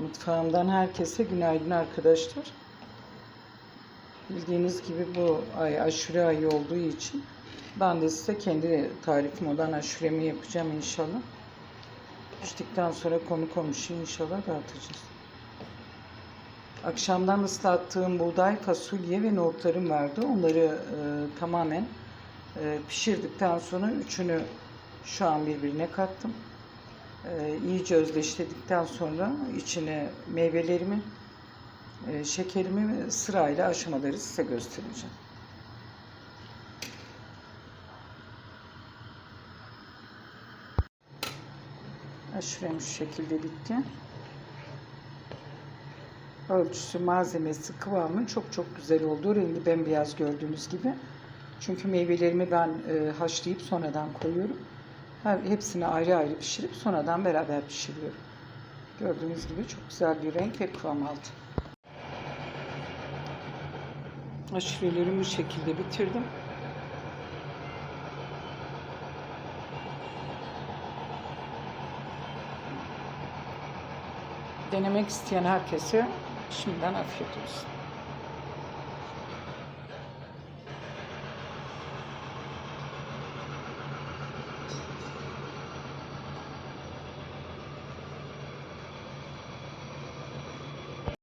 Mutfağımdan herkese günaydın arkadaşlar. Bildiğiniz gibi bu ay aşure ayı olduğu için ben de size kendi tarifim olan aşuremi yapacağım inşallah. Piştikten sonra konu komşu inşallah dağıtacağız. Akşamdan ıslattığım buğday, fasulye ve nohutlarım vardı. Onları e, tamamen e, pişirdikten sonra üçünü şu an birbirine kattım. E, iyice özdeşledikten sonra içine meyvelerimi, e, şekerimi sırayla aşamaları size göstereceğim. Aşurem şu şekilde bitti. Ölçüsü, malzemesi, kıvamı çok çok güzel oldu. Rengi bembeyaz gördüğünüz gibi. Çünkü meyvelerimi ben e, haşlayıp sonradan koyuyorum. Her, hepsini ayrı ayrı pişirip sonradan beraber pişiriyorum. Gördüğünüz gibi çok güzel bir renk ve kıvam aldı. Aşurelerimi bu şekilde bitirdim. Denemek isteyen herkese şimdiden afiyet olsun.